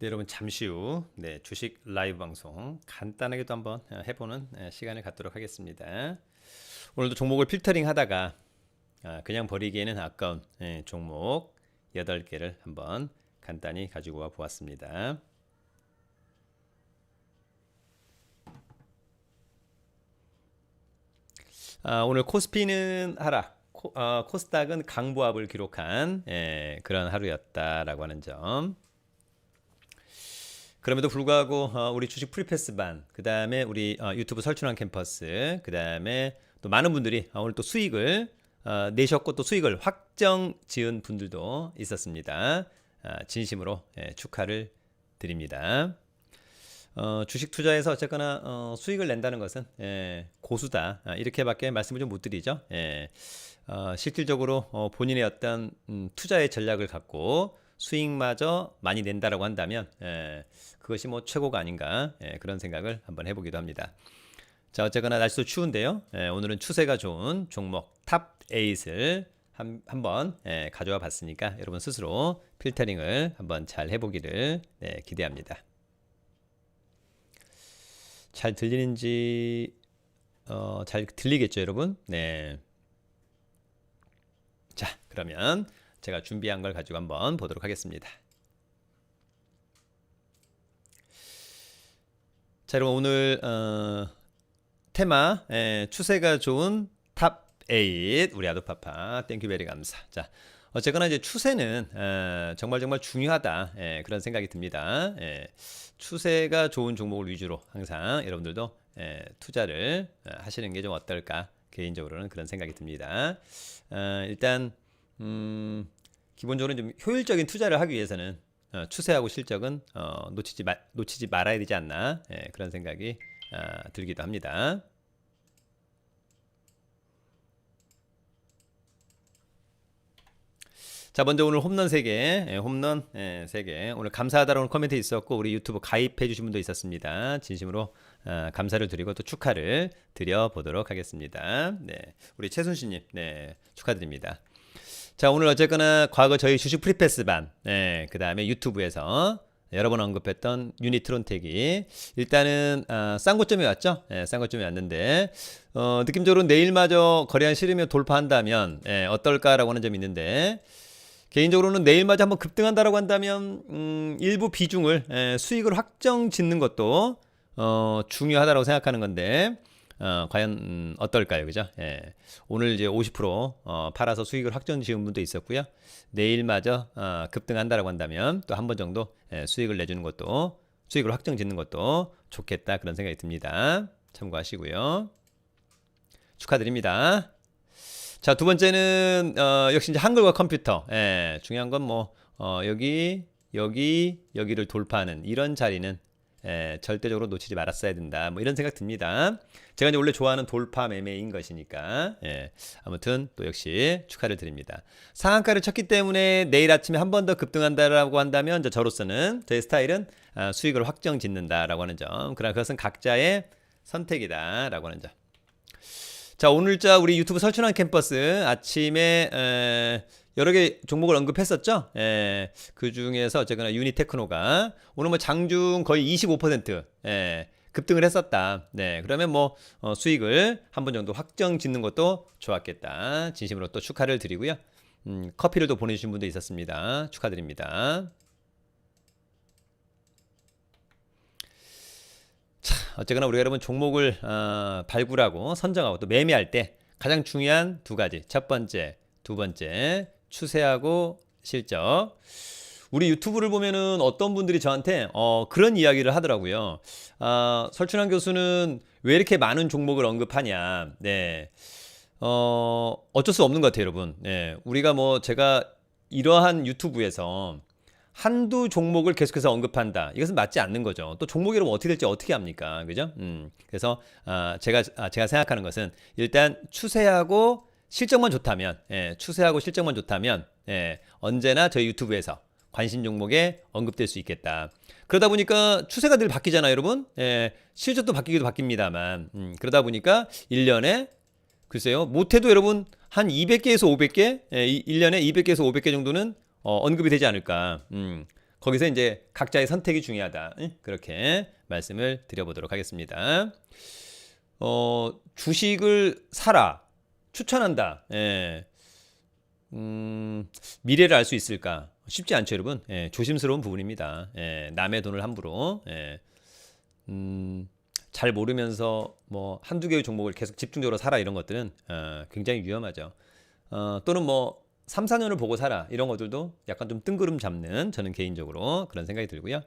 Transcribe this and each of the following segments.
네, 여러분 잠시 후 네, 주식 라이브 방송 간단하게 또 한번 어, 해보는 어, 시간을 갖도록 하겠습니다. 오늘도 종목을 필터링 하다가 아, 그냥 버리기에는 아까운 예, 종목 8개를 한번 간단히 가지고 와 보았습니다. 아, 오늘 코스피는 하락, 코, 어, 코스닥은 강보합을 기록한 예, 그런 하루였다라고 하는 점. 그럼에도 불구하고 어, 우리 주식 프리패스 반, 그 다음에 우리 어, 유튜브 설춘환 캠퍼스, 그 다음에 또 많은 분들이 어, 오늘 또 수익을 어, 내셨고 또 수익을 확정 지은 분들도 있었습니다. 아, 진심으로 예, 축하를 드립니다. 어, 주식 투자에서 어쨌거나 어, 수익을 낸다는 것은 예, 고수다 아, 이렇게밖에 말씀을 좀 못 드리죠. 예, 어, 실질적으로 어, 본인의 어떤 음, 투자의 전략을 갖고 수익마저 많이 낸다라고 한다면 예, 그것이 뭐 최고가 아닌가 예, 그런 생각을 한번 해보기도 합니다. 자 어쨌거나 날씨도 추운데요. 예, 오늘은 추세가 좋은 종목 탑 8을 한, 한번 예, 가져와 봤으니까 여러분 스스로 필터링을 한번 잘 해보기를 네, 기대합니다. 잘 들리는지 어, 잘 들리겠죠, 여러분? 네. 자, 그러면 제가 준비한 걸 가지고 한번 보도록 하겠습니다. 자, 여러분 오늘 어, 테마 예, 추세가 좋은 탑 8 우리 아도파파 땡큐 베리 감사. 자, 어쨌거나 이제 추세는 어, 정말 정말 중요하다 예, 그런 생각이 듭니다. 예, 추세가 좋은 종목을 위주로 항상 여러분들도 예, 투자를 어, 하시는 게 좀 어떨까 개인적으로는 그런 생각이 듭니다. 어, 일단 음, 기본적으로 좀 효율적인 투자를 하기 위해서는 어, 추세하고 실적은 어, 놓치지 마, 놓치지 말아야 되지 않나 예, 그런 생각이 어, 들기도 합니다. 자 먼저 오늘 홈런 3개 예, 홈런 예, 3개 오늘 감사하다라는 코멘트 있었고 우리 유튜브 가입해 주신 분도 있었습니다. 진심으로 어, 감사를 드리고 또 축하를 드려보도록 하겠습니다. 네 우리 최순씨님 네 축하드립니다 자 오늘 어쨌거나 과거 저희 주식 프리패스 반 네, 그 다음에 유튜브에서 여러 번 언급했던 유니트론텍이 일단은 어, 싼 고점이 왔죠. 예, 싼 고점이 왔는데 어, 느낌적으로 내일마저 거래한 실으며 돌파한다면 예, 어떨까라고 하는 점이 있는데 개인적으로는 내일마저 한번 급등한다라고 한다면 음, 일부 비중을 에, 수익을 확정 짓는 것도 어, 중요하다라고 생각하는 건데 어, 과연 음, 어떨까요, 그죠? 예. 오늘 이제 50% 어, 팔아서 수익을 확정 지은 분도 있었고요. 내일마저 어, 급등한다라고 한다면 또 한 번 정도 예, 수익을 내주는 것도 수익을 확정 짓는 것도 좋겠다 그런 생각이 듭니다. 참고하시고요. 축하드립니다. 자, 두 번째는 어, 역시 이제 한글과 컴퓨터. 예, 중요한 건 뭐 어, 여기 여기 여기를 돌파하는 이런 자리는 예, 절대적으로 놓치지 말았어야 된다. 뭐 이런 생각 듭니다. 제가 이제 원래 좋아하는 돌파 매매인 것이니까. 예, 아무튼 또 역시 축하를 드립니다. 상한가를 쳤기 때문에 내일 아침에 한 번 더 급등한다라고 한다면 저 저로서는 제 스타일은 아, 수익을 확정 짓는다라고 하는 점. 그러나 그것은 각자의 선택이다라고 하는 점. 자 오늘자 우리 유튜브 설춘환 캠퍼스 아침에 에, 여러 개 종목을 언급했었죠. 에, 그 중에서 어쨌거나 유니테크노가 오늘 뭐 장중 거의 25% 에, 급등을 했었다. 네, 그러면 뭐 어, 수익을 한 번 정도 확정 짓는 것도 좋았겠다. 진심으로 또 축하를 드리고요. 음, 커피를 또 보내주신 분도 있었습니다. 축하드립니다. 자, 어쨌거나 우리가 여러분 종목을 어, 발굴하고 선정하고 또 매매할 때 가장 중요한 두 가지. 첫 번째, 두 번째 추세하고 실적. 우리 유튜브를 보면은 어떤 분들이 저한테 어, 그런 이야기를 하더라고요. 아, 설춘환 교수는 왜 이렇게 많은 종목을 언급하냐. 네. 어, 어쩔 수 없는 것 같아요, 여러분. 네. 우리가 뭐 제가 이러한 유튜브에서 한두 종목을 계속해서 언급한다. 이것은 맞지 않는 거죠. 또 종목이 여러분 어떻게 될지 어떻게 합니까? 그죠? 음. 그래서 아, 제가 아, 제가 생각하는 것은 일단 추세하고 실적만 좋다면, 예, 추세하고 실적만 좋다면, 예, 언제나 저희 유튜브에서 관심 종목에 언급될 수 있겠다. 그러다 보니까 추세가 늘 바뀌잖아요, 여러분. 예, 실적도 바뀌기도 바뀝니다만. 음, 그러다 보니까 1년에 글쎄요, 못해도 여러분 한 200개에서 500개, 예, 1년에 200개에서 500개 정도는 어, 언급이 되지 않을까. 음, 거기서 이제 각자의 선택이 중요하다. 응? 그렇게 말씀을 드려보도록 하겠습니다. 어, 주식을 사라. 추천한다. 예. 음, 미래를 알 수 있을까? 쉽지 않죠, 여러분. 예, 조심스러운 부분입니다. 예, 남의 돈을 함부로. 예. 음, 잘 모르면서 뭐 한두 개의 종목을 계속 집중적으로 사라 이런 것들은 어, 굉장히 위험하죠. 어, 또는 뭐 3, 4년을 보고 사라 이런 것들도 약간 좀 뜬구름 잡는 저는 개인적으로 그런 생각이 들고요.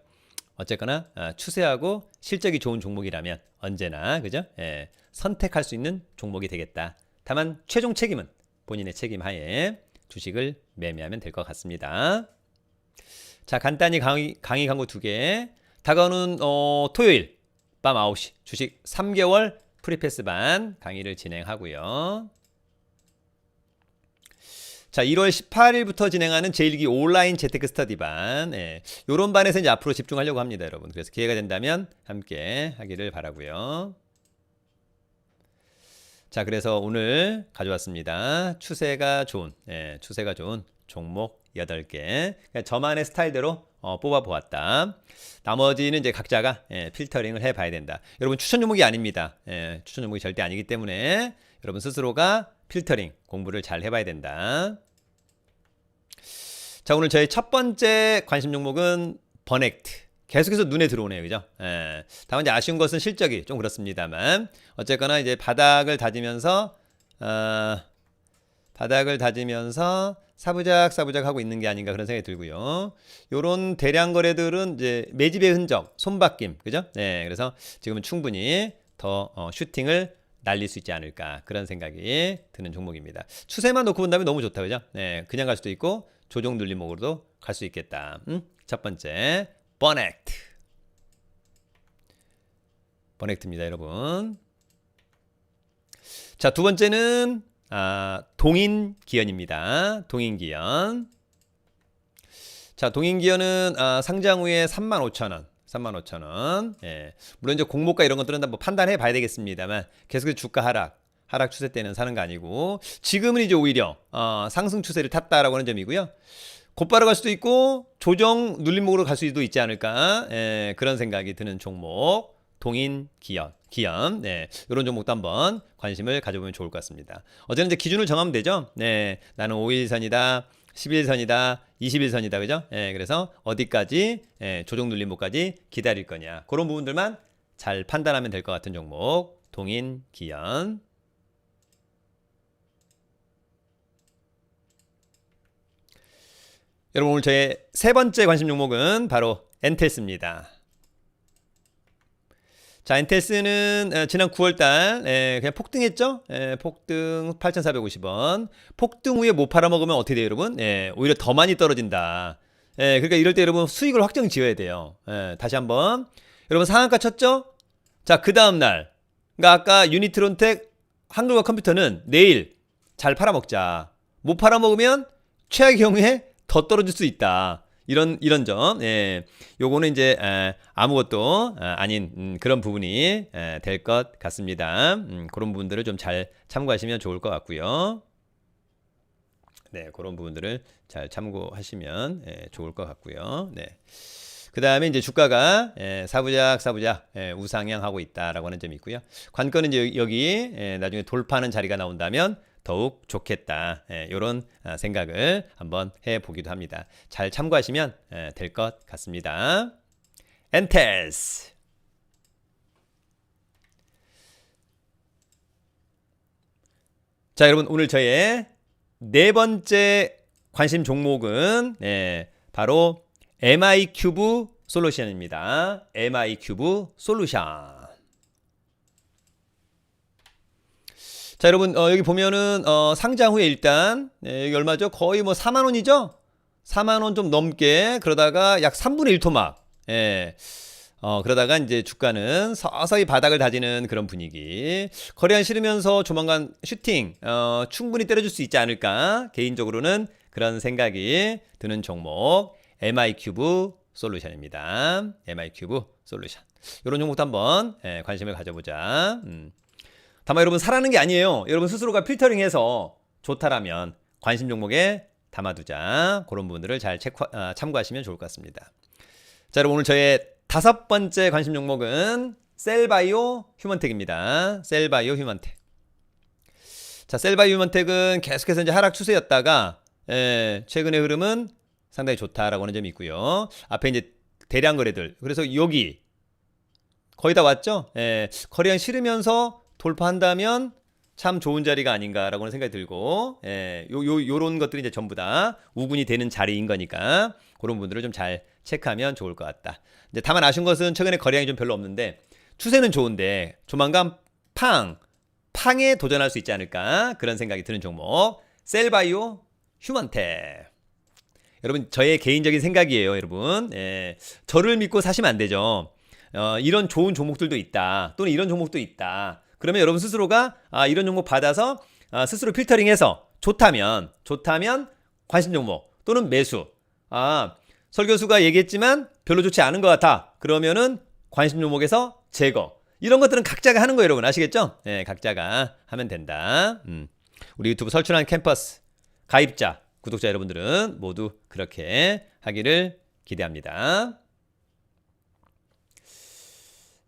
어쨌거나 아, 추세하고 실적이 좋은 종목이라면 언제나 그죠? 예, 선택할 수 있는 종목이 되겠다. 다만 최종 책임은 본인의 책임 하에 주식을 매매하면 될 것 같습니다. 자 간단히 강의, 강의 광고 두 개. 다가오는 어, 토요일 밤 9시 주식 3개월 프리패스 반 강의를 진행하고요. 자, 1월 18일부터 진행하는 제1기 온라인 재테크 스터디 반. 예, 요런 반에서 이제 앞으로 집중하려고 합니다, 여러분. 그래서 기회가 된다면 함께 하기를 바라고요. 자, 그래서 오늘 가져왔습니다. 추세가 좋은, 예, 추세가 좋은 종목 8개. 그냥 저만의 스타일대로 어, 뽑아 보았다. 나머지는 이제 각자가 예, 필터링을 해 봐야 된다. 여러분 추천 종목이 아닙니다. 예, 추천 종목이 절대 아니기 때문에 여러분 스스로가 필터링 공부를 잘 해봐야 된다. 자 오늘 저희 첫 번째 관심 종목은 버넥트. 계속해서 눈에 들어오네요, 그죠? 예. 다만 이제 아쉬운 것은 실적이 좀 그렇습니다만 어쨌거나 이제 바닥을 다지면서 어, 바닥을 다지면서 사부작 사부작 하고 있는 게 아닌가 그런 생각이 들고요. 요런 대량 거래들은 이제 매집의 흔적, 손바뀜, 그죠? 네, 그래서 지금은 충분히 더 어, 슈팅을 날릴 수 있지 않을까 그런 생각이 드는 종목입니다. 추세만 놓고 본다면 너무 좋다, 그죠? 네, 그냥 갈 수도 있고 조정 눌림목으로도 갈 수 있겠다. 음? 첫 번째, 버넥트. 버넥트입니다, 여러분. 자, 두 번째는 아, 동인기현입니다. 동인기현. 자, 동인기현은 아, 상장 후에 35,000원. 35,000원. 예. 물론 이제 공모가 이런 것들은 다 뭐 판단해 봐야 되겠습니다만 계속해서 주가 하락, 하락 추세 때는 사는 거 아니고 지금은 이제 오히려 어, 상승 추세를 탔다라고 하는 점이고요. 곧바로 갈 수도 있고 조정 눌림목으로 갈 수도 있지 않을까 예, 그런 생각이 드는 종목 동인 기업 기업 네 이런 종목도 한번 관심을 가져보면 좋을 것 같습니다. 어제는 이제 기준을 정하면 되죠. 네 나는 5일선이다. 11선이다, 21선이다, 그죠? 예, 그래서 어디까지 예, 조정 눌림목까지 기다릴 거냐 그런 부분들만 잘 판단하면 될 것 같은 종목 동인 기연. 여러분 오늘 저의 세 번째 관심 종목은 바로 엔텔스입니다. 자, 엔텔스는 어, 지난 9월달 에, 그냥 폭등했죠? 에, 폭등 8,450원. 폭등 후에 못 팔아먹으면 어떻게 돼요, 여러분? 예, 오히려 더 많이 떨어진다. 예, 그러니까 이럴 때 여러분 수익을 확정 지어야 돼요. 예, 다시 한번 여러분 상한가 쳤죠? 자, 그 다음 날, 그러니까 아까 유니트론텍 한글과 컴퓨터는 내일 잘 팔아먹자. 못 팔아먹으면 최악의 경우에 더 떨어질 수 있다. 이런 이런 점, 예, 요거는 이제 에, 아무것도 아, 아닌 음, 그런 부분이 될 것 같습니다. 음, 그런 부분들을 좀 잘 참고하시면 좋을 것 같고요. 네, 그런 부분들을 잘 참고하시면 예, 좋을 것 같고요. 네. 그 다음에 이제 주가가 예, 사부작 사부작 예, 우상향하고 있다라고 하는 점이 있고요. 관건은 이제 여기 예, 나중에 돌파하는 자리가 나온다면 더욱 좋겠다. 이런 아, 생각을 한번 해보기도 합니다. 잘 참고하시면 될 것 같습니다. 엔테스 자 여러분 오늘 저의 네 번째 관심 종목은 네, 바로 MI 큐브 솔루션입니다. MI 큐브 솔루션. 자, 여러분, 어, 여기 보면은, 어, 상장 후에 일단, 네, 여기 얼마죠? 거의 뭐 4만원이죠? 4만원 좀 넘게, 그러다가 약 3분의 1 토막. 예. 어, 그러다가 이제 주가는 서서히 바닥을 다지는 그런 분위기. 거래한 실으면서 조만간 슈팅, 어, 충분히 때려줄 수 있지 않을까. 개인적으로는 그런 생각이 드는 종목. MI 큐브 솔루션입니다. MI 큐브 솔루션. 이런 종목도 한번 예, 관심을 가져보자. 음. 다만 여러분 사라는 게 아니에요. 여러분 스스로가 필터링해서 좋다라면 관심 종목에 담아두자. 그런 부분들을 잘 체크, 아, 참고하시면 좋을 것 같습니다. 자, 여러분 오늘 저의 다섯 번째 관심 종목은 셀바이오 휴먼텍입니다. 셀바이오 휴먼텍. 자, 셀바이오 휴먼텍은 계속해서 이제 하락 추세였다가 예, 최근의 흐름은 상당히 좋다라고 하는 점이 있고요. 앞에 이제 대량 거래들. 그래서 여기 거의 다 왔죠? 예, 거래량 실으면서 돌파한다면 참 좋은 자리가 아닌가라고 는 생각이 들고, 예, 요, 요, 요런 것들이 이제 전부 다 우군이 되는 자리인 거니까, 그런 분들을 좀 잘 체크하면 좋을 것 같다. 이제 다만 아쉬운 것은 최근에 거래량이 좀 별로 없는데, 추세는 좋은데, 조만간 팡, 팡에 도전할 수 있지 않을까, 그런 생각이 드는 종목, 셀바이오 휴먼텍. 여러분, 저의 개인적인 생각이에요, 여러분. 예, 저를 믿고 사시면 안 되죠. 어, 이런 좋은 종목들도 있다. 또는 이런 종목도 있다. 그러면 여러분 스스로가 아, 이런 종목 받아서 아, 스스로 필터링해서 좋다면 좋다면 관심 종목 또는 매수. 아, 설 교수가 얘기했지만 별로 좋지 않은 것 같아. 그러면은 관심 종목에서 제거. 이런 것들은 각자가 하는 거예요, 여러분. 아시겠죠? 예, 각자가 하면 된다. 음. 우리 유튜브 설춘한 캠퍼스 가입자, 구독자 여러분들은 모두 그렇게 하기를 기대합니다.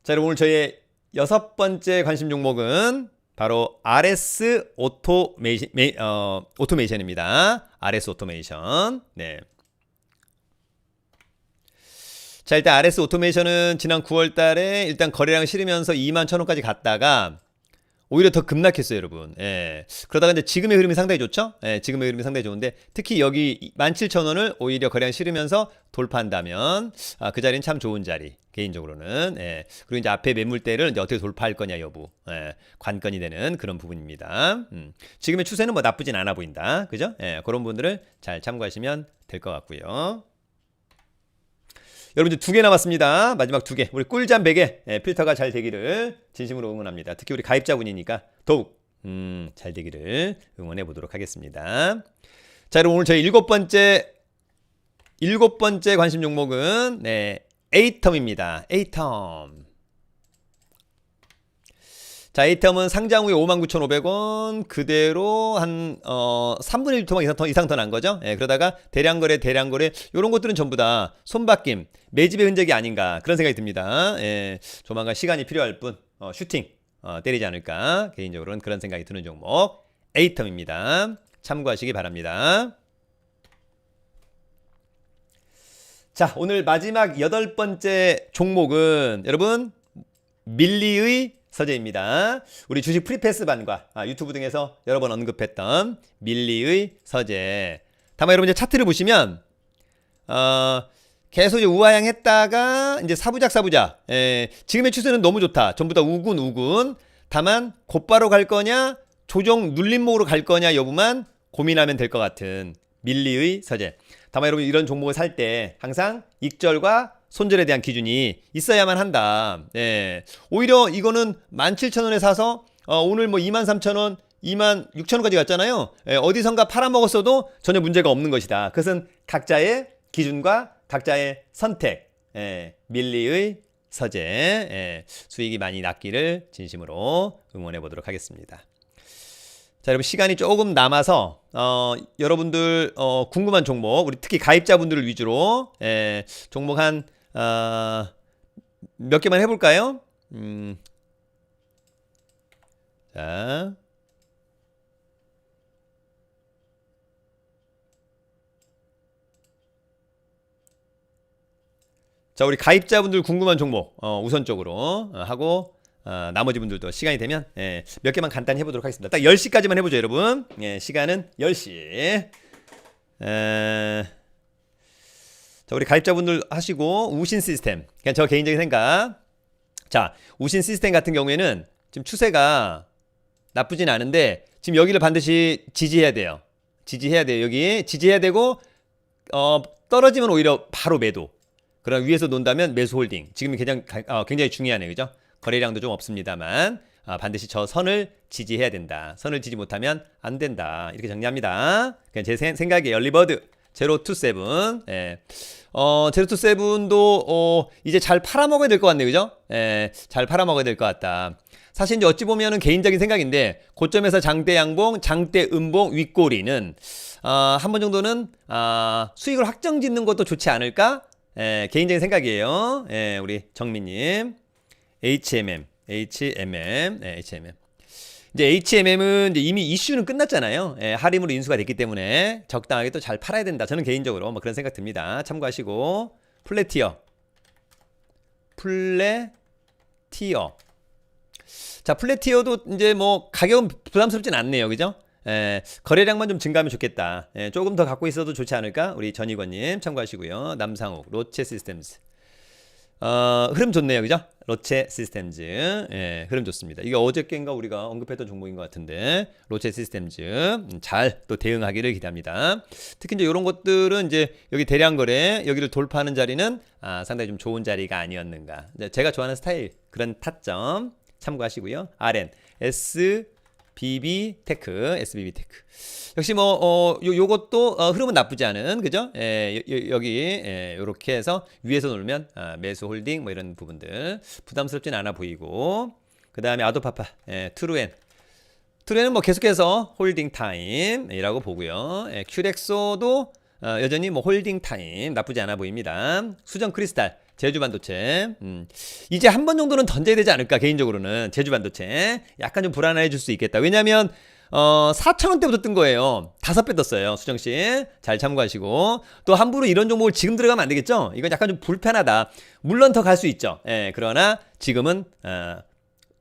자, 여러분 오늘 저희의 여섯 번째 관심 종목은 바로 RS 오토메이션, 메, 어, 오토메이션입니다. RS 오토메이션. 네. 자, 일단 RS 오토메이션은 지난 9월 달에 일단 거래량 실으면서 2만 1천원까지 갔다가 오히려 더 급락했어요, 여러분. 예. 그러다가 이제 지금의 흐름이 상당히 좋죠? 예, 지금의 흐름이 상당히 좋은데 특히 여기 17,000원을 오히려 거래량 실으면서 돌파한다면 아, 그 자리는 참 좋은 자리. 개인적으로는. 예. 그리고 이제 앞에 매물대를 이제 어떻게 돌파할 거냐 여부. 예. 관건이 되는 그런 부분입니다. 음. 지금의 추세는 뭐 나쁘진 않아 보인다. 그죠? 예. 그런 분들을 잘 참고하시면 될 것 같고요. 여러분들 두개 남았습니다. 마지막 두 개. 우리 꿀잠 베개 예, 필터가 잘 되기를 진심으로 응원합니다. 특히 우리 가입자분이니까 더욱 음, 잘 되기를 응원해 보도록 하겠습니다. 자, 여러분 오늘 저희 일곱 번째 일곱 번째 관심 종목은 네, 에이텀입니다. 에이텀. 자, 에이텀은 상장 후에 59,500원 그대로 한 어, 3분의 1 토막 이상 더, 이상 더 난 거죠. 예, 그러다가 대량 거래, 대량 거래 이런 것들은 전부 다 손바뀜, 매집의 흔적이 아닌가 그런 생각이 듭니다. 예, 조만간 시간이 필요할 뿐 어, 슈팅 어, 때리지 않을까 개인적으로는 그런 생각이 드는 종목 에이텀입니다. 참고하시기 바랍니다. 자, 오늘 마지막 여덟 번째 종목은 여러분 밀리의 서재입니다. 우리 주식 프리패스반과 아, 유튜브 등에서 여러 번 언급했던 밀리의 서재. 다만 여러분 이제 차트를 보시면 어, 계속 이제 우하향했다가 이제 사부작 사부작. 예, 지금의 추세는 너무 좋다. 전부 다 우군 우군. 다만 곧바로 갈 거냐 조정 눌림목으로 갈 거냐 여부만 고민하면 될 것 같은 밀리의 서재. 다만 여러분 이런 종목을 살 때 항상 익절과 손절에 대한 기준이 있어야만 한다. 예. 오히려 이거는 17,000원에 사서 어, 오늘 뭐 23,000원, 26,000원까지 갔잖아요. 예, 어디선가 팔아먹었어도 전혀 문제가 없는 것이다. 그것은 각자의 기준과 각자의 선택, 예, 밀리의 서재, 예, 수익이 많이 났기를 진심으로 응원해 보도록 하겠습니다. 자, 여러분 시간이 조금 남아서 어, 여러분들 어, 궁금한 종목, 우리 특히 가입자분들을 위주로 예, 종목 한 어, 몇 개만 해볼까요? 음, 자. 자, 우리 가입자분들 궁금한 종목 어, 우선적으로 어, 하고 어, 나머지 분들도 시간이 되면 예, 몇 개만 간단히 해보도록 하겠습니다. 딱 10시까지만 해보죠, 여러분. 예, 시간은 10시. 에... 자, 우리 가입자분들 하시고 우신 시스템. 그냥 저 개인적인 생각. 자, 우신 시스템 같은 경우에는 지금 추세가 나쁘진 않은데 지금 여기를 반드시 지지해야 돼요. 지지해야 돼요. 여기 지지해야 되고 어, 떨어지면 오히려 바로 매도. 그럼 위에서 논다면 매수 홀딩. 지금 굉장히 어, 굉장히 중요하네요. 그죠? 거래량도 좀 없습니다만 아, 반드시 저 선을 지지해야 된다. 선을 지지 못하면 안 된다. 이렇게 정리합니다. 그냥 제 생각에 열리버드 제로 투 세븐. 예. 어, 제로 투 세븐도 어, 이제 잘 팔아먹어야 될 것 같네요. 그죠? 예. 잘 팔아먹어야 될 것 같다. 사실 이제 어찌 보면은 개인적인 생각인데 고점에서 장대 양봉, 장대 음봉, 윗꼬리는 어, 한번 정도는 어, 수익을 확정 짓는 것도 좋지 않을까? 예, 개인적인 생각이에요. 예, 우리 정민님. HMM, HMM, 예, HMM. 이제 HMM은 이제 이미 이슈는 끝났잖아요. 예, 할인으로 인수가 됐기 때문에 적당하게 또 잘 팔아야 된다. 저는 개인적으로 뭐 그런 생각 듭니다. 참고하시고 플래티어, 플래티어. 자, 플래티어도 이제 뭐 가격은 부담스럽진 않네요. 그죠? 예, 거래량만 좀 증가하면 좋겠다. 예, 조금 더 갖고 있어도 좋지 않을까? 우리 전익원님 참고하시고요. 남상욱, 로체 시스템즈. 어, 흐름 좋네요. 그죠? 로체 시스템즈. 예, 흐름 좋습니다. 이게 어저께인가 우리가 언급했던 종목인 것 같은데, 로체 시스템즈. 음, 잘또 대응하기를 기대합니다. 특히 이제 이런 것들은 이제 여기 대량 거래, 여기를 돌파하는 자리는 아, 상당히 좀 좋은 자리가 아니었는가. 제가 좋아하는 스타일, 그런 타점 참고하시고요. RN, S, BB 테크, SBB 테크. 역시 뭐, 어, 요, 요것도, 어, 흐름은 나쁘지 않은, 그죠? 예, 여, 여기, 예, 요렇게 해서 위에서 놀면, 아, 매수 홀딩, 뭐 이런 부분들. 부담스럽진 않아 보이고. 그 다음에 아도파파, 예, 트루엔. 트루엔은 뭐 계속해서 홀딩 타임이라고 보고요. 예, 큐렉소도 어, 여전히 뭐 홀딩 타임 나쁘지 않아 보입니다. 수정 크리스탈, 제주 반도체. 음, 이제 한 번 정도는 던져야 되지 않을까 개인적으로는 제주 반도체. 약간 좀 불안해질 수 있겠다. 왜냐하면 어, 4,000원대부터 뜬 거예요. 다섯 배 떴어요. 수정 씨. 잘 참고하시고. 또 함부로 이런 종목을 지금 들어가면 안 되겠죠? 이건 약간 좀 불편하다. 물론 더 갈 수 있죠. 예, 그러나 지금은 어,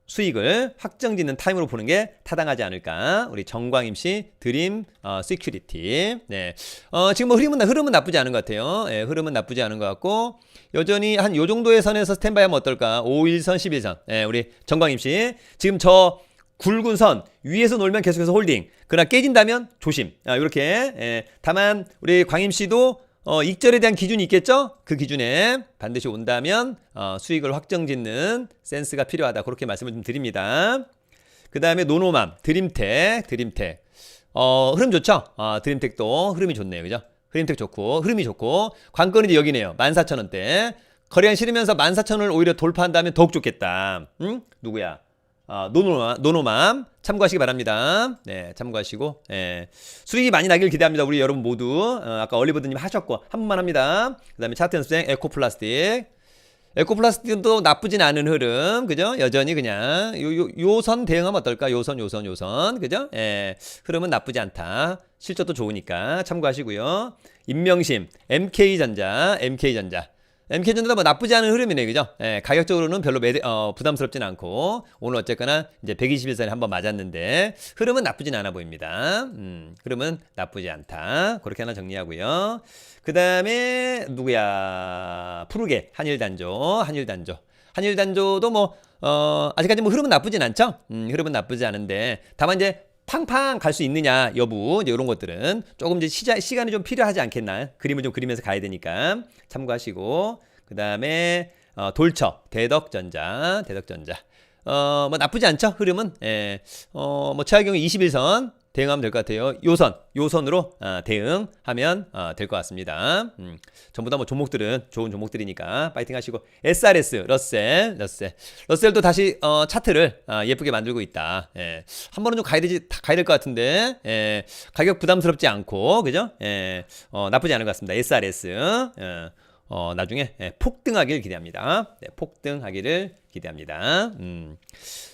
수익을 확정짓는 타임으로 보는 게 타당하지 않을까. 우리 정광임 씨 드림 어, 시큐리티. 네. 어, 지금 뭐 흐름은 흐름은 나쁘지 않은 것 같아요. 예, 흐름은 나쁘지 않은 것 같고 여전히 한 요 정도의 선에서 스탠바이 하면 어떨까? 5일선, 11선. 예, 우리 정광임 씨. 지금 저 굵은 선 위에서 놀면 계속해서 홀딩. 그러나 깨진다면 조심. 아, 이렇게. 예. 다만 우리 광임 씨도 어, 익절에 대한 기준이 있겠죠? 그 기준에 반드시 온다면 어, 수익을 확정짓는 센스가 필요하다. 그렇게 말씀을 좀 드립니다. 그 다음에 노노맘, 드림텍, 드림텍. 어, 흐름 좋죠? 어, 드림텍도 흐름이 좋네요. 그죠? 드림텍 좋고, 흐름이 좋고, 관건은 이제 여기네요. 14,000원대. 거래량 실으면서 14,000원을 오히려 돌파한다면 더욱 좋겠다. 응? 누구야? 어, 노노맘, 노노맘 참고하시기 바랍니다. 네, 참고하시고 예. 수익이 많이 나길 기대합니다. 우리 여러분 모두 어, 아까 얼리버드님 하셨고 한 번만 합니다. 그다음에 차트 연습생 에코플라스틱 에코플라스틱도 나쁘진 않은 흐름, 그죠? 여전히 그냥 요요선 대응하면 어떨까? 요선, 요선, 요선, 그죠? 예, 흐름은 나쁘지 않다. 실적도 좋으니까 참고하시고요. 임명심, MK전자, MK전자. MK전자도 뭐 나쁘지 않은 흐름이네, 그죠? 예, 가격적으로는 별로 매대, 어, 부담스럽진 않고, 오늘 어쨌거나 이제 121선에 한번 맞았는데, 흐름은 나쁘진 않아 보입니다. 음, 흐름은 나쁘지 않다. 그렇게 하나 정리하고요. 그 다음에, 누구야? 푸르게, 한일단조, 한일단조. 한일단조도 뭐, 어, 아직까지 뭐 흐름은 나쁘진 않죠? 음, 흐름은 나쁘지 않은데, 다만 이제 팡팡 갈 수 있느냐 여부. 이제 이런 것들은 조금 이제 시자, 시간이 좀 필요하지 않겠나. 그림을 좀 그리면서 가야 되니까 참고하시고. 그 다음에 어, 돌처 대덕전자 대덕전자. 어 뭐 나쁘지 않죠 흐름은? 예. 어뭐 최하 경우 21선 대응하면 될 것 같아요. 요선, 요선으로 어, 대응하면 어, 될것 같습니다. 음, 전부 다 뭐 종목들은 좋은 종목들이니까 파이팅 하시고 SRS, 러셀, 러셀, 러셀도 다시 어, 차트를 어, 예쁘게 만들고 있다. 예, 한 번은 좀 가야 되지, 가야 될 것 같은데 예, 가격 부담스럽지 않고 그죠? 예, 어, 나쁘지 않은 것 같습니다. SRS. 예. 어, 나중에 예, 폭등하기를 기대합니다. 네, 폭등하기를 기대합니다. 음,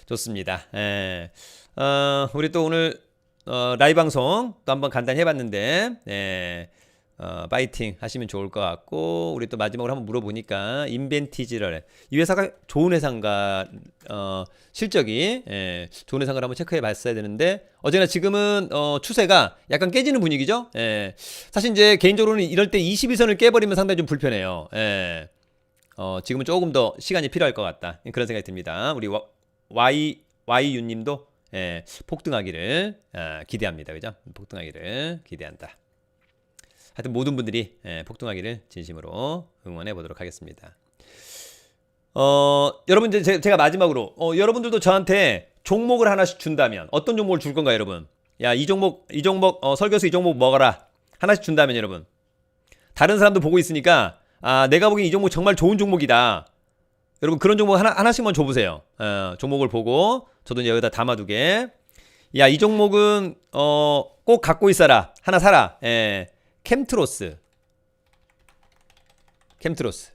좋습니다. 예. 어, 우리 또 오늘 어, 라이브 방송 또 한번 간단히 해봤는데, 네, 어, 파이팅 하시면 좋을 것 같고, 우리 또 마지막으로 한번 물어보니까, 인벤티지를, 이 회사가 좋은 회사인가, 어, 실적이, 예, 좋은 회사인가 한번 체크해 봤어야 되는데, 어제나 지금은, 어, 추세가 약간 깨지는 분위기죠? 예, 사실 이제 개인적으로는 이럴 때 22선을 깨버리면 상당히 좀 불편해요. 예, 어, 지금은 조금 더 시간이 필요할 것 같다. 그런 생각이 듭니다. 우리 Y, Y유 님도 예, 폭등하기를 어, 기대합니다. 그죠? 폭등하기를 기대한다. 하여튼 모든 분들이 예, 폭등하기를 진심으로 응원해 보도록 하겠습니다. 어, 여러분 이제 제가 마지막으로 어, 여러분들도 저한테 종목을 하나씩 준다면 어떤 종목을 줄 건가요, 여러분? 야, 이 종목 이 종목 어, 설교수 이 종목 먹어라. 하나씩 준다면 여러분. 다른 사람도 보고 있으니까 아, 내가 보기엔 이 종목 정말 좋은 종목이다. 여러분 그런 종목 하나 하나씩만 줘보세요. 어, 종목을 보고 저도 여기다 담아두게. 야 이 종목은 어, 꼭 갖고 있어라. 하나 사라. 예, 캠트로스. 캠트로스.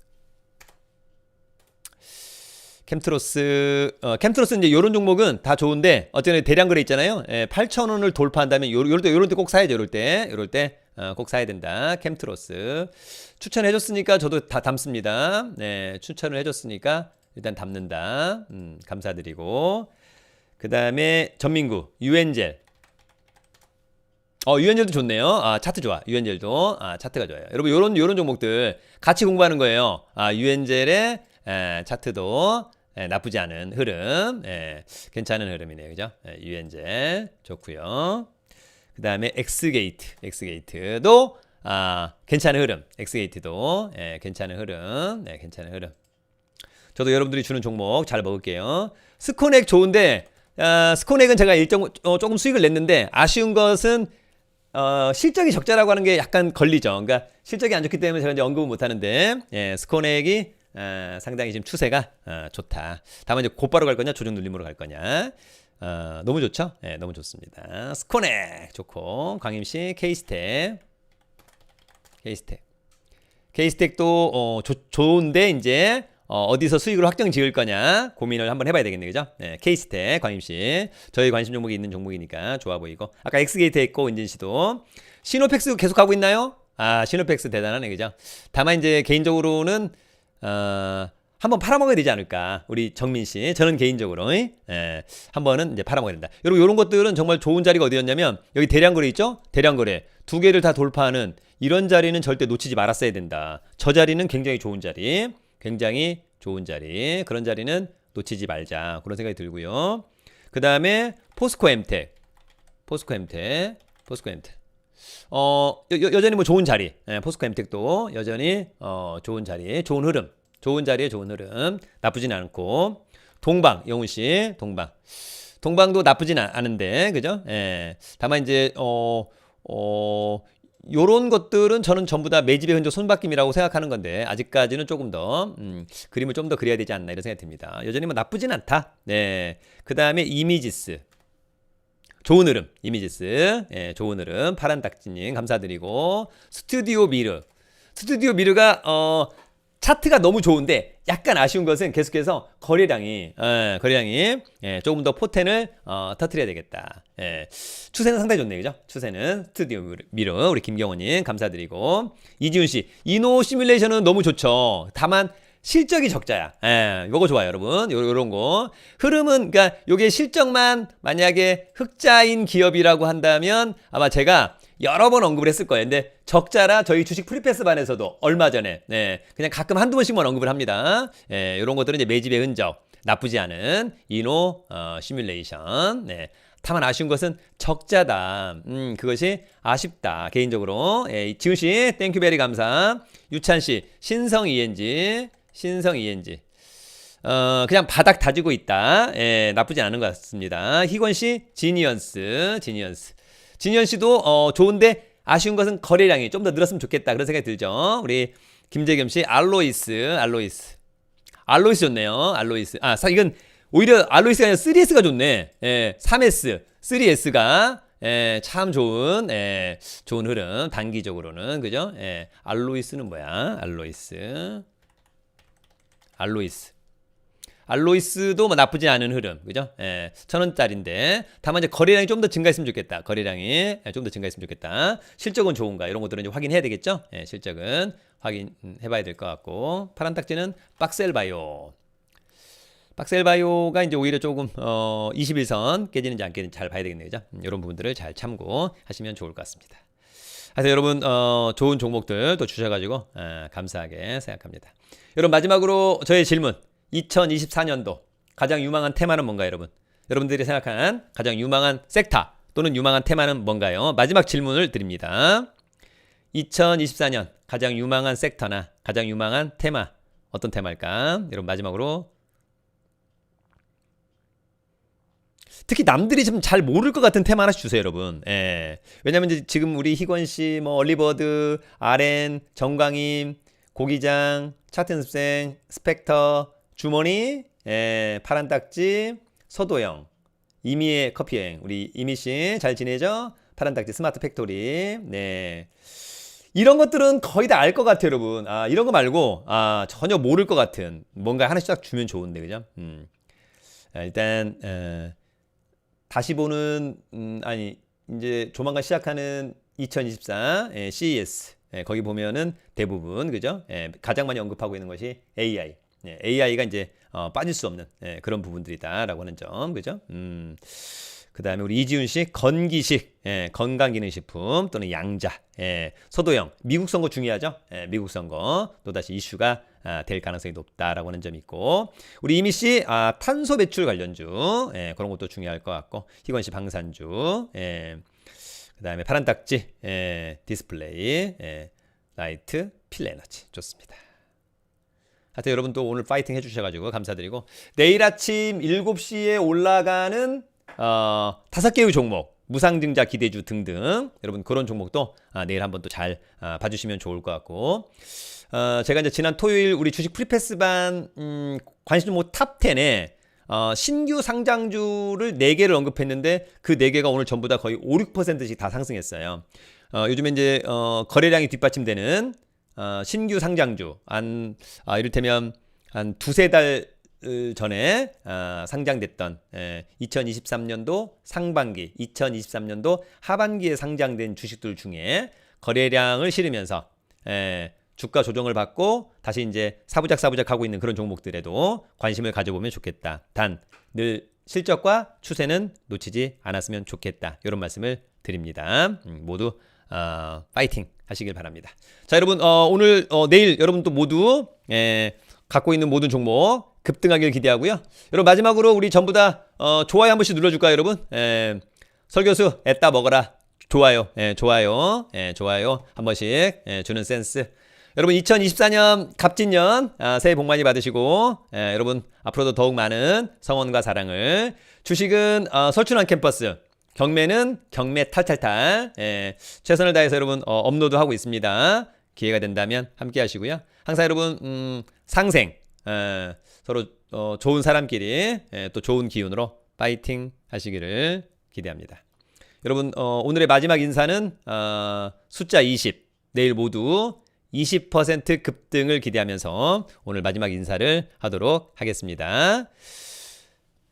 캠트로스, 어, 캠트로스 이제 요런 종목은 다 좋은데, 어쨌든 대량 거래 있잖아요. 예, 8,000원을 돌파한다면, 요, 요럴 때, 요럴 때 꼭 사야죠, 요럴 때. 요럴 때, 어, 꼭 사야 된다. 캠트로스. 추천해줬으니까 저도 다 담습니다. 네, 추천을 해줬으니까 일단 담는다. 음, 감사드리고. 그 다음에 전민구, 유엔젤. 어, 유엔젤도 좋네요. 아, 차트 좋아. 유엔젤도. 아, 차트가 좋아요. 여러분, 요런, 요런 종목들 같이 공부하는 거예요. 아, 유엔젤의 에, 차트도 에, 나쁘지 않은 흐름. 에, 괜찮은 흐름이네요. 그죠? 에, 유엔젤. 좋고요 그 다음에 엑스게이트. 엑스게이트도 아, 괜찮은 흐름. 엑스게이트도 예, 괜찮은 흐름. 네, 괜찮은 흐름. 저도 여러분들이 주는 종목 잘 먹을게요. 스코넥 좋은데 아, 스코넥은 제가 일정 어, 조금 수익을 냈는데 아쉬운 것은 어, 실적이 적자라고 하는 게 약간 걸리죠. 그러니까 실적이 안 좋기 때문에 제가 이제 언급을 못 하는데 예, 스코넥이 어, 상당히 지금 추세가 어, 좋다. 다만 이제 곧바로 갈 거냐 조정 눌림으로 갈 거냐. 어, 너무 좋죠? 예, 너무 좋습니다. 스코넥 좋고 광임시 케이스텍 케이스텍 케이스텍도 어, 조, 좋은데 이제 어, 디서 수익을 확정 지을 거냐 고민을 한번 해봐야 되겠네 그죠? 네, 케이스텍 광임씨. 저희 관심 종목이 있는 종목이니까 좋아 보이고. 아까 엑스게이트 했고 인진씨도. 시노펙스 계속 하고 있나요? 아 시노펙스 대단하네 그죠? 다만 이제 개인적으로는 어, 한번 팔아먹어야 되지 않을까 우리 정민 씨. 저는 개인적으로 예, 한 번은 이제 팔아먹어야 된다. 여러분 이런 것들은 정말 좋은 자리가 어디였냐면 여기 대량 거래 있죠? 대량 거래. 두 개를 다 돌파하는 이런 자리는 절대 놓치지 말았어야 된다. 저 자리는 굉장히 좋은 자리 굉장히 좋은 자리. 그런 자리는 놓치지 말자. 그런 생각이 들고요. 그 다음에 포스코 엠텍 포스코 엠텍 포스코 엠텍. 어 여, 여전히 뭐 좋은 자리. 예, 포스코 엠텍도 여전히 어 좋은 자리 좋은 흐름 좋은 자리에 좋은 흐름. 나쁘진 않고. 동방 영훈 씨 동방. 동방도 나쁘진 않- 않은데 그죠? 예. 다만 이제 어 어, 요런 것들은 저는 전부 다 매집의 흔적 손바뀜이라고 생각하는 건데 아직까지는 조금 더 음, 그림을 좀 더 그려야 되지 않나 이런 생각이 듭니다. 여전히 뭐 나쁘진 않다. 네. 그 다음에 이미지스 좋은 흐름 이미지스 예, 좋은 흐름 파란 닭지님 감사드리고 스튜디오 미르 스튜디오 미르가 어 차트가 너무 좋은데 약간 아쉬운 것은 계속해서 거래량이 예, 거래량이 예, 조금 더 포텐을 어, 터트려야 되겠다. 예, 추세는 상당히 좋네요, 그죠? 추세는 스튜디오 미러 우리 김경호님 감사드리고 이지훈 씨 이노 시뮬레이션은 너무 좋죠. 다만 실적이 적자야. 예, 요거 좋아요, 여러분. 요, 요런 거. 흐름은, 그니까, 요게 실적만 만약에 흑자인 기업이라고 한다면 아마 제가 여러 번 언급을 했을 거예요. 근데 적자라 저희 주식 프리패스 반에서도 얼마 전에, 네, 그냥 가끔 한두 번씩만 언급을 합니다. 예, 요런 것들은 이제 매집의 흔적. 나쁘지 않은 이노, 어, 시뮬레이션. 네. 다만 아쉬운 것은 적자다. 음, 그것이 아쉽다. 개인적으로. 예, 지훈 씨, 땡큐 베리 감사. 유찬 씨, 신성 ENG. 신성 ENG. 어, 그냥 바닥 다지고 있다. 예, 나쁘지 않은 것 같습니다. 희권 씨, 지니언스, 지니언스. 지니언 씨도 어, 좋은데 아쉬운 것은 거래량이 좀 더 늘었으면 좋겠다. 그런 생각이 들죠. 우리 김재겸 씨, 알로이스, 알로이스. 알로이스 좋네요. 알로이스. 아, 사, 이건 오히려 알로이스가 아니라 3S가 좋네. 예, 3S, 3S가 예, 참 좋은, 예, 좋은 흐름. 단기적으로는. 그죠? 예, 알로이스는 뭐야? 알로이스. 알로이스. 알로이스도 뭐 나쁘지 않은 흐름, 그죠? 예, 천 원짜리인데 다만 이제 거래량이 좀 더 증가했으면 좋겠다. 거래량이 예, 좀더 증가했으면 좋겠다. 실적은 좋은가 이런 것들은 이제 확인해야 되겠죠? 예, 실적은 확인해봐야 될 것 같고 파란 딱지는 박셀바이오. 박셀바이오가 이제 오히려 조금 어 21선 깨지는지 안 깨지는지 잘 봐야 되겠네요, 그죠? 음, 이런 부분들을 잘 참고하시면 좋을 것 같습니다. 그래서 여러분 어, 좋은 종목들 또 주셔가지고 어, 감사하게 생각합니다. 여러분 마지막으로 저의 질문 2024년도 가장 유망한 테마는 뭔가요, 여러분? 여러분들이 생각한 가장 유망한 섹터 또는 유망한 테마는 뭔가요? 마지막 질문을 드립니다. 2024년 가장 유망한 섹터나 가장 유망한 테마 어떤 테마일까? 여러분 마지막으로 특히 남들이 좀 잘 모를 것 같은 테마 하나씩 주세요, 여러분. 예. 왜냐면 이제 지금 우리 희권 씨, 뭐 얼리버드, RN, 정광임, 고기장, 차트 연습생, 스펙터, 주머니, 예, 파란 딱지, 서도영, 이미의 커피 여행. 우리 이미 씨 잘 지내죠? 파란 딱지 스마트 팩토리. 네. 이런 것들은 거의 다 알 것 같아요, 여러분. 아, 이런 거 말고, 아, 전혀 모를 것 같은 뭔가 하나씩 딱 주면 좋은데, 그죠? 음. 아, 일단, 에, 다시 보는, 음, 아니, 이제 조만간 시작하는 2024 예, CES. 예, 거기 보면은 대부분, 그죠? 예, 가장 많이 언급하고 있는 것이 AI. 예, AI가 이제 어, 빠질 수 없는 예, 그런 부분들이다라고 하는 점, 그죠? 음. 그 다음에 우리 이지훈 씨 건기식 예, 건강기능식품 또는 양자. 예, 서도영 미국 선거 중요하죠? 예, 미국 선거. 또 다시 이슈가 아, 될 가능성이 높다라고 하는 점이 있고. 우리 이미 씨 아, 탄소 배출 관련주. 예, 그런 것도 중요할 것 같고. 희건 씨 방산주. 예, 그 다음에 파란 딱지. 예, 디스플레이. 예, 라이트 필 에너지 좋습니다. 하여튼 여러분 또 오늘 파이팅 해주셔가지고 감사드리고 내일 아침 7시에 올라가는 어, 다섯 개의 종목 무상증자 기대주 등등 여러분 그런 종목도 아, 내일 한번 또잘 아, 봐주시면 좋을 것 같고 어, 제가 이제 지난 토요일 우리 주식 프리패스반 음, 관심 종목 탑 10에 어, 신규 상장주를 4개를 언급했는데 그 4개가 오늘 전부 다 거의 5, 6%씩 다 상승했어요. 어, 요즘에 이제 어, 거래량이 뒷받침되는 어, 신규 상장주 한 아, 이를테면 한 두세 달 으, 전에 아, 상장됐던 예, 2023년도 상반기, 2023년도 하반기에 상장된 주식들 중에 거래량을 실으면서 예, 주가 조정을 받고 다시 이제 사부작 사부작 하고 있는 그런 종목들에도 관심을 가져보면 좋겠다. 단 늘 실적과 추세는 놓치지 않았으면 좋겠다. 이런 말씀을 드립니다. 음, 모두 어, 파이팅 하시길 바랍니다. 자 여러분 어, 오늘 어, 내일 여러분 또 모두 예, 갖고 있는 모든 종목 급등하길 기대하고요. 여러분 마지막으로 우리 전부 다 어, 좋아요 한 번씩 눌러줄까요, 여러분? 예, 설교수 애따 먹어라. 좋아요, 예, 좋아요, 예, 좋아요 한 번씩 예, 주는 센스. 여러분 2024년 갑진년 아, 새해 복 많이 받으시고 예, 여러분 앞으로도 더욱 많은 성원과 사랑을 주식은 어, 설춘환 캠퍼스 경매는 경매 탈탈탈 예, 최선을 다해서 여러분 어, 업로드 하고 있습니다. 기회가 된다면 함께 하시고요. 항상 여러분 음, 상생 예, 서로 어, 좋은 사람끼리 예, 또 좋은 기운으로 파이팅 하시기를 기대합니다. 여러분 어, 오늘의 마지막 인사는 어, 숫자 20 내일 모두 20% 급등을 기대하면서 오늘 마지막 인사를 하도록 하겠습니다.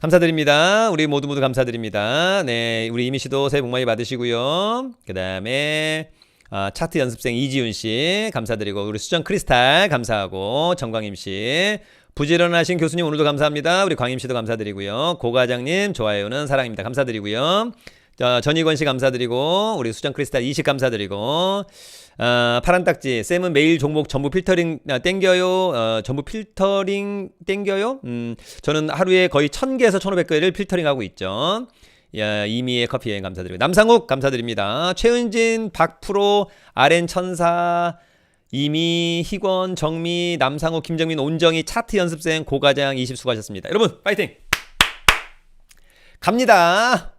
감사드립니다. 우리 모두 모두 감사드립니다. 네, 우리 이미 씨도 새해 복 많이 받으시고요. 그 다음에 아, 차트 연습생 이지훈 씨 감사드리고 우리 수정 크리스탈 감사하고 정광임 씨 부지런하신 교수님 오늘도 감사합니다. 우리 광임 씨도 감사드리고요. 고 과장님 좋아요는 사랑입니다. 감사드리고요. 자, 전희권 씨 감사드리고 우리 수정 크리스탈 20 감사드리고 아, 파란 딱지 쌤은 매일 종목 전부 필터링 아, 땡겨요. 어, 전부 필터링 땡겨요. 음, 저는 하루에 거의 1000개에서 1500개를 필터링하고 있죠. 야, 이미의 커피 여행 감사드리고 남상욱 감사드립니다. 최은진, 박프로, 아렌 천사 이미, 희권, 정미, 남상욱, 김정민, 온정희, 차트 연습생, 고과장 20 수고하셨습니다. 여러분, 파이팅! 갑니다.